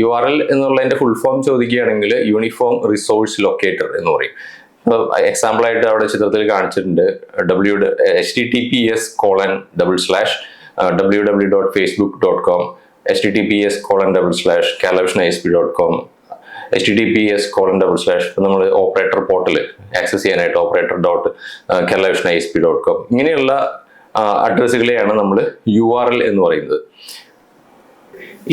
U R L എന്നുള്ളതിന്റെ full form ചോദിക്കുകയാണെങ്കിൽ uniform resource locator എന്ന് പറയും. എക്സാമ്പിൾ ആയിട്ട് അവിടെ ചിത്രത്തിൽ കാണിച്ചിട്ടുണ്ട്. W H T T P S colon double slash W W dot Facebook dot com H T T P S colon double slash Keralavision I S P dot com H T T P S colon double slash നമ്മൾ operator portal access ചെയ്യാനായിട്ട് operator dot Keralavision I S P dot com ഇങ്ങനെയുള്ള അഡ്രസ്സുകളെയാണ് നമ്മൾ U R L എന്ന് പറയുന്നത്.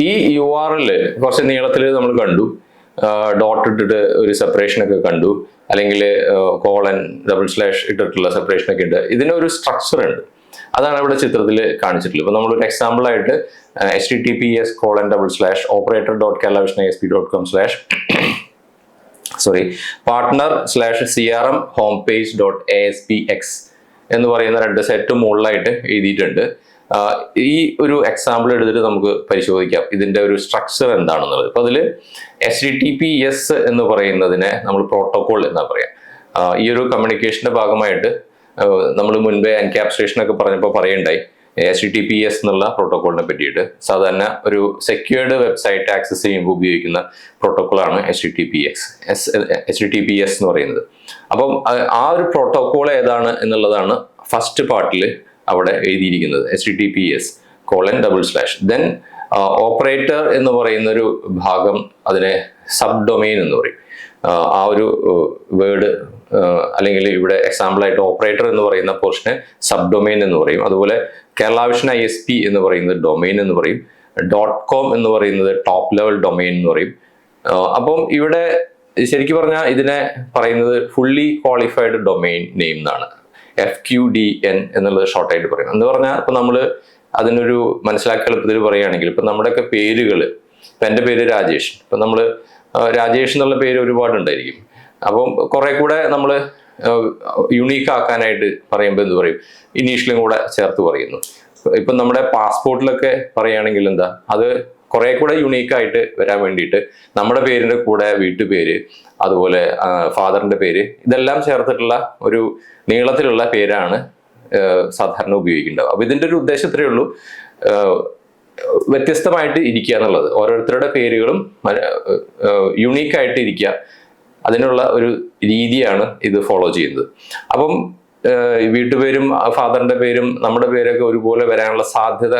ഈ U R L കുറച്ച് നീളത്തിൽ നമ്മൾ കണ്ടു. ഡോട്ട് ഇട്ടിട്ട് ഒരു സെപ്പറേഷൻ ഒക്കെ കണ്ടു. അല്ലെങ്കിൽ കോളൻ ഡബിൾ സ്ലാഷ് ഇട്ടിട്ടുള്ള സെപ്പറേഷൻ ഒക്കെ ഉണ്ട്. ഇതിനൊരു സ്ട്രക്ചർ ഉണ്ട്. അതാണ് ഇവിടെ ചിത്രത്തിൽ കാണിച്ചിട്ടുള്ളത്. ഇപ്പൊ നമ്മളൊരു എക്സാമ്പിൾ ആയിട്ട് H T T P S colon double slash operator dot Kerala Vision S P dot com slash sorry partner slash C R M home page dot A S P X എന്ന് പറയുന്ന രണ്ട് set മുകളിലായിട്ട് എഴുതിയിട്ടുണ്ട്. ഈ ഒരു example എടുത്തിട്ട് നമുക്ക് പരിശോധിക്കാം. ഇതിന്റെ ഒരു സ്ട്രക്ചർ എന്താണെന്നുള്ളത്. അപ്പോൾ അതിൽ S D T P S എന്ന് പറയുന്നതിനെ നമ്മൾ പ്രോട്ടോകോൾ എന്നാ പറയാം. ഈ ഒരു കമ്മ്യൂണിക്കേഷന്റെ ഭാഗമായിട്ട് നമ്മൾ മുൻപേ എൻക്യാപ്സുലേഷൻ ഒക്കെ പറഞ്ഞപ്പോൾ പറയണ്ടായി. എച്ച് ടി പി എസ് എന്നുള്ള പ്രോട്ടോക്കോളിനെ പറ്റിയിട്ട്. സാധാരണ ഒരു സെക്യൂർഡ് വെബ്സൈറ്റ് ആക്സസ് ചെയ്യുമ്പോൾ ഉപയോഗിക്കുന്ന പ്രോട്ടോക്കോളാണ് H T P X S H T P S എന്ന് പറയുന്നത്. അപ്പം ആ ഒരു പ്രോട്ടോക്കോൾ ഏതാണ് എന്നുള്ളതാണ് ഫസ്റ്റ് പാർട്ടിൽ അവിടെ എഴുതിയിരിക്കുന്നത്. H T P S colon double slash then operator എന്ന് പറയുന്ന ഒരു ഭാഗം അതിനെ സബ് ഡൊമെയിൻ എന്ന് പറയും. ആ ഒരു വേർഡ് അല്ലെങ്കിൽ ഇവിടെ എക്സാമ്പിൾ ആയിട്ട് ഓപ്പറേറ്റർ എന്ന് പറയുന്ന പോർഷനെ സബ് ഡൊമെയിൻ എന്ന് പറയും. അതുപോലെ Kerala Vision I S P എന്ന് പറയുന്ന ഡൊമെയിൻ എന്ന് പറയും. ഡോട്ട് കോം എന്ന് പറയുന്നത് ടോപ്പ് ലെവൽ ഡൊമെയിൻ എന്ന് പറയും. അപ്പം ഇവിടെ ശരിക്കും പറഞ്ഞാൽ ഇതിനെ പറയുന്നത് ഫുള്ളി ക്വാളിഫൈഡ് ഡൊമെയിൻ നെയിം എന്നാണ്. എഫ് ക്യു ഡി എൻ എന്നുള്ളത് ഷോർട്ടായിട്ട് പറയും. എന്ന് പറഞ്ഞാൽ ഇപ്പം നമ്മൾ അതിനൊരു മനസ്സിലാക്കി എളുപ്പത്തിൽ പറയുകയാണെങ്കിൽ ഇപ്പം നമ്മുടെയൊക്കെ പേരുകൾ ഇപ്പം എന്റെ പേര് രാജേഷ്. ഇപ്പം നമ്മൾ രാജേഷ് എന്നുള്ള പേര് ഒരുപാട് ഉണ്ടായിരിക്കും. അപ്പം കുറെ കൂടെ നമ്മൾ യുണീക്ക് ആക്കാനായിട്ട് പറയുമ്പോൾ എന്ത് പറയും? ഇനീഷ്യലും കൂടെ ചേർത്ത് പറയുന്നു. ഇപ്പം നമ്മുടെ പാസ്പോർട്ടിലൊക്കെ പറയുകയാണെങ്കിൽ എന്താ? അത് കുറെ കൂടെ യുണീക്ക് ആയിട്ട് വരാൻ വേണ്ടിയിട്ട് നമ്മുടെ പേരിന്റെ കൂടെ വീട്ടുപേര് അതുപോലെ ഫാദറിന്റെ പേര് ഇതെല്ലാം ചേർത്തിട്ടുള്ള ഒരു നീളത്തിലുള്ള പേരാണ് സാധാരണ ഉപയോഗിക്കേണ്ടത്. അപ്പൊ ഇതിന്റെ ഒരു ഉദ്ദേശം ഇത്രയേ ഉള്ളൂ. വ്യത്യസ്തമായിട്ട് ഇരിക്കുക എന്നുള്ളത്. ഓരോരുത്തരുടെ പേരുകളും യുണീക്ക് ആയിട്ട് ഇരിക്കുക. അതിനുള്ള ഒരു രീതിയാണ് ഇത് ഫോളോ ചെയ്യുന്നത്. അപ്പം വീട്ടുപേരും ഫാദറിന്റെ പേരും നമ്മുടെ പേരൊക്കെ ഒരുപോലെ വരാനുള്ള സാധ്യത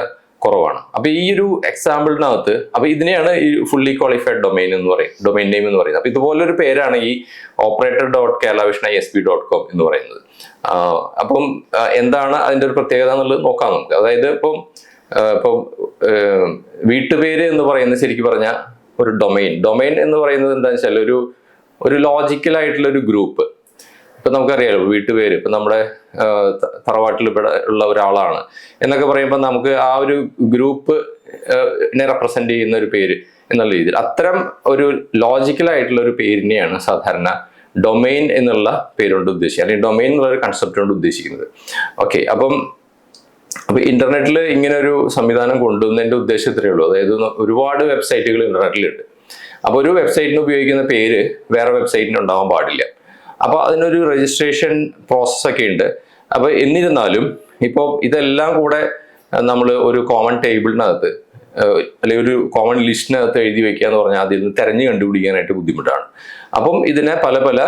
കുറവാണ്. അപ്പൊ ഈ ഒരു എക്സാമ്പിളിനകത്ത് അപ്പൊ ഇതിനെയാണ് ഈ ഫുള്ളി ക്വാളിഫൈഡ് ഡൊമൈൻ എന്ന് പറയും ഡൊമൈൻ നെയിം എന്ന് പറയുന്നത്. അപ്പൊ ഇതുപോലൊരു പേരാണ് ഈ operator dot Kerala Vision S P dot com എന്ന് പറയുന്നത്. അപ്പം എന്താണ് അതിന്റെ ഒരു പ്രത്യേകത എന്നുള്ളത് നോക്കാം നമുക്ക്. അതായത് ഇപ്പം ഇപ്പം വീട്ടുപേര് എന്ന് പറയുന്നത് ശരിക്കും പറഞ്ഞാൽ ഒരു ഡൊമൈൻ ഡൊമൈൻ എന്ന് പറയുന്നത് എന്താണെന്ന് വെച്ചാൽ ഒരു ഒരു ലോജിക്കൽ ആയിട്ടുള്ള ഒരു ഗ്രൂപ്പ് ഇപ്പൊ നമുക്കറിയാലോ വീട്ടുപേര് ഇപ്പൊ നമ്മുടെ തറവാട്ടിൽ ഉള്ള ഒരാളാണ്. എന്നൊക്കെ പറയുമ്പോൾ നമുക്ക് ആ ഒരു ഗ്രൂപ്പ് റെപ്രസെന്റ് ചെയ്യുന്ന ഒരു പേര് എന്നുള്ള രീതിയിൽ. അത്തരം ഒരു ലോജിക്കൽ ആയിട്ടുള്ള ഒരു പേരിനെയാണ് സാധാരണ ഡൊമൈൻ എന്നുള്ള പേരുകൊണ്ട് ഉദ്ദേശിക്കുക. അല്ലെങ്കിൽ ഡൊമൈൻ എന്നുള്ള ഒരു കൺസെപ്റ്റ് കൊണ്ട് ഉദ്ദേശിക്കുന്നത്. ഓക്കെ അപ്പം അപ്പൊ ഇന്റർനെറ്റിൽ ഇങ്ങനെ ഒരു സംവിധാനം കൊണ്ടുവന്നതിന്റെ ഉദ്ദേശം ഇത്രയേ ഉള്ളൂ. അതായത് ഒരുപാട് വെബ്സൈറ്റുകൾ ഇന്റർനെറ്റിലുണ്ട് അപ്പോൾ ഒരു വെബ്സൈറ്റിന് ഉപയോഗിക്കുന്ന പേര് വേറെ വെബ്സൈറ്റിന് ഉണ്ടാവാൻ പാടില്ല. അപ്പൊ അതിനൊരു രജിസ്ട്രേഷൻ പ്രോസസ്സൊക്കെ ഉണ്ട്. അപ്പോൾ എന്നിരുന്നാലും ഇപ്പോൾ ഇതെല്ലാം കൂടെ നമ്മൾ ഒരു കോമൺ ടേബിളിനകത്ത് അല്ലെങ്കിൽ ഒരു കോമൺ ലിസ്റ്റിനകത്ത് എഴുതി വെക്കുക എന്ന് പറഞ്ഞാൽ അതിൽ നിന്ന് തിരഞ്ഞു കണ്ടുപിടിക്കാനായിട്ട് ബുദ്ധിമുട്ടാണ്. അപ്പം ഇതിനെ പല പല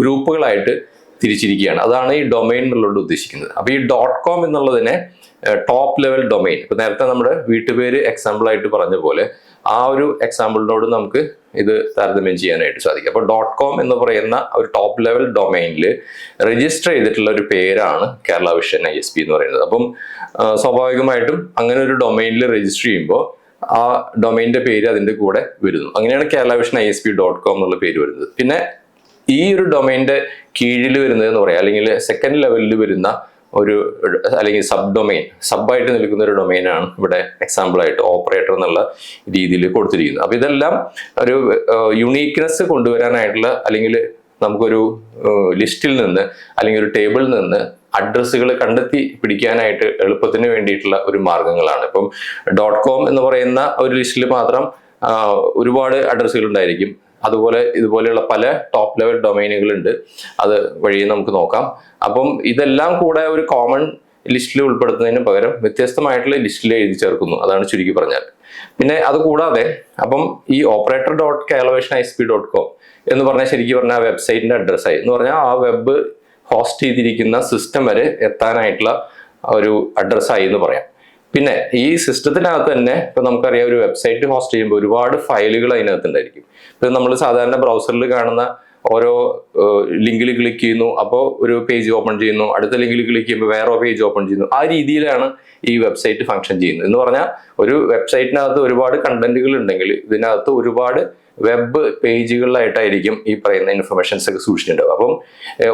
ഗ്രൂപ്പുകളായിട്ട് തിരിച്ചിരിക്കുകയാണ്. അതാണ് ഈ ഡൊമൈൻ എന്നുള്ളത് ഉദ്ദേശിക്കുന്നത്. അപ്പോൾ ഈ ഡോട്ട് കോം എന്നുള്ളതിനെ ടോപ്പ് ലെവൽ ഡൊമൈൻ ഇപ്പം നേരത്തെ നമ്മുടെ വീട്ടുപേര് എക്സാമ്പിൾ ആയിട്ട് പറഞ്ഞ പോലെ ആ ഒരു എക്സാമ്പിളിനോട് നമുക്ക് ഇത് താരതമ്യം ചെയ്യാനായിട്ട് സാധിക്കും. അപ്പോൾ ഡോട്ട് കോം എന്ന് പറയുന്ന ഒരു ടോപ്പ് ലെവൽ ഡൊമൈനിൽ രജിസ്റ്റർ ചെയ്തിട്ടുള്ള ഒരു പേരാണ് Kerala Vision I S P എന്ന് പറയുന്നത്. അപ്പം സ്വാഭാവികമായിട്ടും അങ്ങനെ ഒരു ഡൊമൈനിൽ രജിസ്റ്റർ ചെയ്യുമ്പോൾ ആ ഡൊമൈനിന്റെ പേര് അതിന്റെ കൂടെ വരുന്നു. അങ്ങനെയാണ് Kerala Vision I S P dot com എന്നുള്ള പേര് വരുന്നത്. പിന്നെ ഈ ഒരു ഡൊമൈന്റെ കീഴിൽ വരുന്നത് എന്ന് പറയാം അല്ലെങ്കിൽ സെക്കൻഡ് ലെവലിൽ വരുന്ന ഒരു അല്ലെങ്കിൽ സബ് ഡൊമൈൻ സബായിട്ട് നിൽക്കുന്ന ഒരു ഡൊമൈനാണ് ഇവിടെ എക്സാമ്പിൾ ആയിട്ട് ഓപ്പറേറ്റർ എന്നുള്ള രീതിയിൽ കൊടുത്തിരിക്കുന്നത്. അപ്പൊ ഇതെല്ലാം ഒരു യുണീക്നെസ് കൊണ്ടുവരാനായിട്ടുള്ള അല്ലെങ്കിൽ നമുക്കൊരു ലിസ്റ്റിൽ നിന്ന് അല്ലെങ്കിൽ ഒരു ടേബിളിൽ നിന്ന് അഡ്രസ്സുകൾ കണ്ടെത്തി പിടിക്കാനായിട്ട് എളുപ്പത്തിന് വേണ്ടിയിട്ടുള്ള ഒരു മാർഗങ്ങളാണ്. ഇപ്പം ഡോട്ട് കോം എന്ന് പറയുന്ന ഒരു ലിസ്റ്റിൽ മാത്രം ഒരുപാട് അഡ്രസ്സുകൾ ഉണ്ടായിരിക്കും. അതുപോലെ ഇതുപോലെയുള്ള പല ടോപ്പ് ലെവൽ ഡൊമൈനുകളുണ്ട് അത് വഴി നമുക്ക് നോക്കാം. അപ്പം ഇതെല്ലാം കൂടെ ഒരു കോമൺ ലിസ്റ്റിൽ ഉൾപ്പെടുത്തുന്നതിന് പകരം വ്യത്യസ്തമായിട്ടുള്ള ലിസ്റ്റിൽ എഴുതി ചേർക്കുന്നു. അതാണ് ചുരുക്കി പറഞ്ഞാൽ. പിന്നെ അത് കൂടാതെ അപ്പം ഈ operator dot Keralavision I P dot com എന്ന് പറഞ്ഞാൽ ശരിക്കും പറഞ്ഞാൽ ആ വെബ്സൈറ്റിന്റെ അഡ്രസ്സായി എന്ന് പറഞ്ഞാൽ ആ വെബ് ഹോസ്റ്റ് ചെയ്തിരിക്കുന്ന സിസ്റ്റം വരെ എത്താനായിട്ടുള്ള ഒരു അഡ്രസ്സായി എന്ന് പറയാം. പിന്നെ ഈ സിസ്റ്റത്തിനകത്ത് തന്നെ ഇപ്പൊ നമുക്കറിയാം ഒരു വെബ്സൈറ്റ് ഹോസ്റ്റ് ചെയ്യുമ്പോൾ ഒരുപാട് ഫയലുകൾ അതിനകത്ത് ഉണ്ടായിരിക്കും ഇപ്പൊ നമ്മൾ സാധാരണ ബ്രൗസറിൽ കാണുന്ന ഓരോ ലിങ്കിൽ ക്ലിക്ക് ചെയ്യുന്നു അപ്പോൾ ഒരു പേജ് ഓപ്പൺ ചെയ്യുന്നു അടുത്ത ലിങ്കിൽ ക്ലിക്ക് ചെയ്യുമ്പോൾ വേറെ പേജ് ഓപ്പൺ ചെയ്യുന്നു. ആ രീതിയിലാണ് ഈ വെബ്സൈറ്റ് ഫംഗ്ഷൻ ചെയ്യുന്നത്. എന്ന് പറഞ്ഞാൽ ഒരു വെബ്സൈറ്റിനകത്ത് ഒരുപാട് കണ്ടന്റുകൾ ഉണ്ടെങ്കിൽ ഇതിനകത്ത് ഒരുപാട് വെബ് പേജുകളിലായിട്ടായിരിക്കും ഈ പറയുന്ന ഇൻഫർമേഷൻസ് ഒക്കെ സൂക്ഷിച്ചിട്ടുണ്ടാവും അപ്പം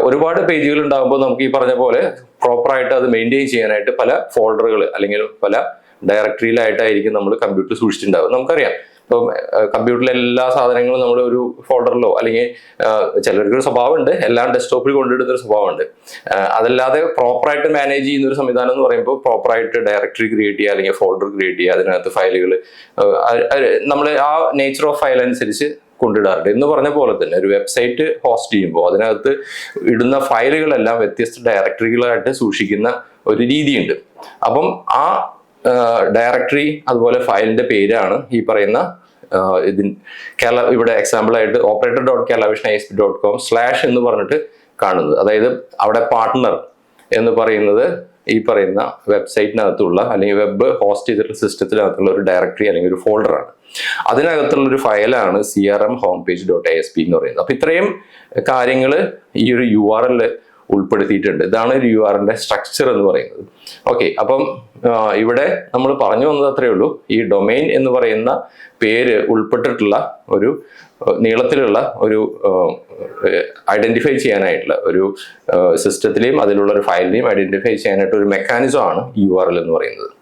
ഒരുപാട് പേജുകൾ ഉണ്ടാകുമ്പോൾ നമുക്ക് ഈ പറഞ്ഞ പോലെ പ്രോപ്പറായിട്ട് അത് മെയിന്റെയിൻ ചെയ്യാനായിട്ട് പല ഫോൾഡറുകൾ അല്ലെങ്കിൽ പല ഡയറക്ടറിയിലായിട്ടായിരിക്കും നമ്മൾ കമ്പ്യൂട്ടർ സൂക്ഷിച്ചിട്ടുണ്ടാവും നമുക്കറിയാം. ഇപ്പം കമ്പ്യൂട്ടറിലെ എല്ലാ സാധനങ്ങളും നമ്മൾ ഒരു ഫോൾഡറിലോ അല്ലെങ്കിൽ ചിലർക്ക് ഒരു സ്വഭാവമുണ്ട്. എല്ലാം ഡെസ്ക്ടോപ്പിൽ കൊണ്ടിടുന്ന ഒരു സ്വഭാവമുണ്ട് അതല്ലാതെ പ്രോപ്പറായിട്ട് മാനേജ് ചെയ്യുന്ന ഒരു സംവിധാനം എന്ന് പറയുമ്പോൾ പ്രോപ്പറായിട്ട് ഡയറക്ടറി ക്രിയേറ്റ് ചെയ്യുക അല്ലെങ്കിൽ ഫോൾഡർ ക്രിയേറ്റ് ചെയ്യുക അതിനകത്ത് ഫയലുകൾ നമ്മൾ ആ നേച്ചർ ഓഫ് ഫയൽ അനുസരിച്ച് കൊണ്ടിടാറുണ്ട് എന്ന് പറഞ്ഞ പോലെ തന്നെ ഒരു വെബ്സൈറ്റ് ഹോസ്റ്റ് ചെയ്യുമ്പോൾ അതിനകത്ത് ഇടുന്ന ഫയലുകളെല്ലാം വ്യത്യസ്ത ഡയറക്ടറികളായിട്ട് സൂക്ഷിക്കുന്ന ഒരു രീതിയുണ്ട്. അപ്പം ആ ഡയറക്ടറി അതുപോലെ ഫയലിന്റെ പേരാണ് ഈ പറയുന്ന ഇതിൻ കേരള ഇവിടെ എക്സാമ്പിൾ ആയിട്ട് operator dot I S P dot com slash എന്ന് പറഞ്ഞിട്ട് കാണുന്നത്. അതായത് അവിടെ പാർട്ട്ണർ എന്ന് പറയുന്നത് ഈ പറയുന്ന വെബ്സൈറ്റിനകത്തുള്ള അല്ലെങ്കിൽ വെബ് ഹോസ്റ്റ് ചെയ്തിട്ടുള്ള സിസ്റ്റത്തിനകത്തുള്ള ഒരു ഡയറക്ടറി അല്ലെങ്കിൽ ഒരു ഫോൾഡറാണ് അതിനകത്തുള്ള ഒരു ഫയലാണ് C R M home page dot S P എന്ന് പറയുന്നത്. അപ്പൊ ഇത്രയും കാര്യങ്ങൾ ഈ ഒരു യു ആർ എൽ ഉൾപ്പെടുത്തിയിട്ടുണ്ട്. ഇതാണ് ഒരു യു ആറിന്റെ സ്ട്രക്ചർ എന്ന് പറയുന്നത്. ഓക്കെ അപ്പം ഇവിടെ നമ്മൾ പറഞ്ഞു വന്നത് അത്രയേ ഉള്ളൂ. ഈ ഡൊമൈൻ എന്ന് പറയുന്ന പേര് ഉൾപ്പെട്ടിട്ടുള്ള ഒരു നീളത്തിലുള്ള ഒരു ഐഡന്റിഫൈ ചെയ്യാനായിട്ടുള്ള ഒരു സിസ്റ്റത്തിലെയും അതിലുള്ള ഒരു ഫയലിനെയും ഐഡന്റിഫൈ ചെയ്യാനായിട്ട് ഒരു മെക്കാനിസം ആണ് യു ആർ എൽ എന്ന് പറയുന്നത്.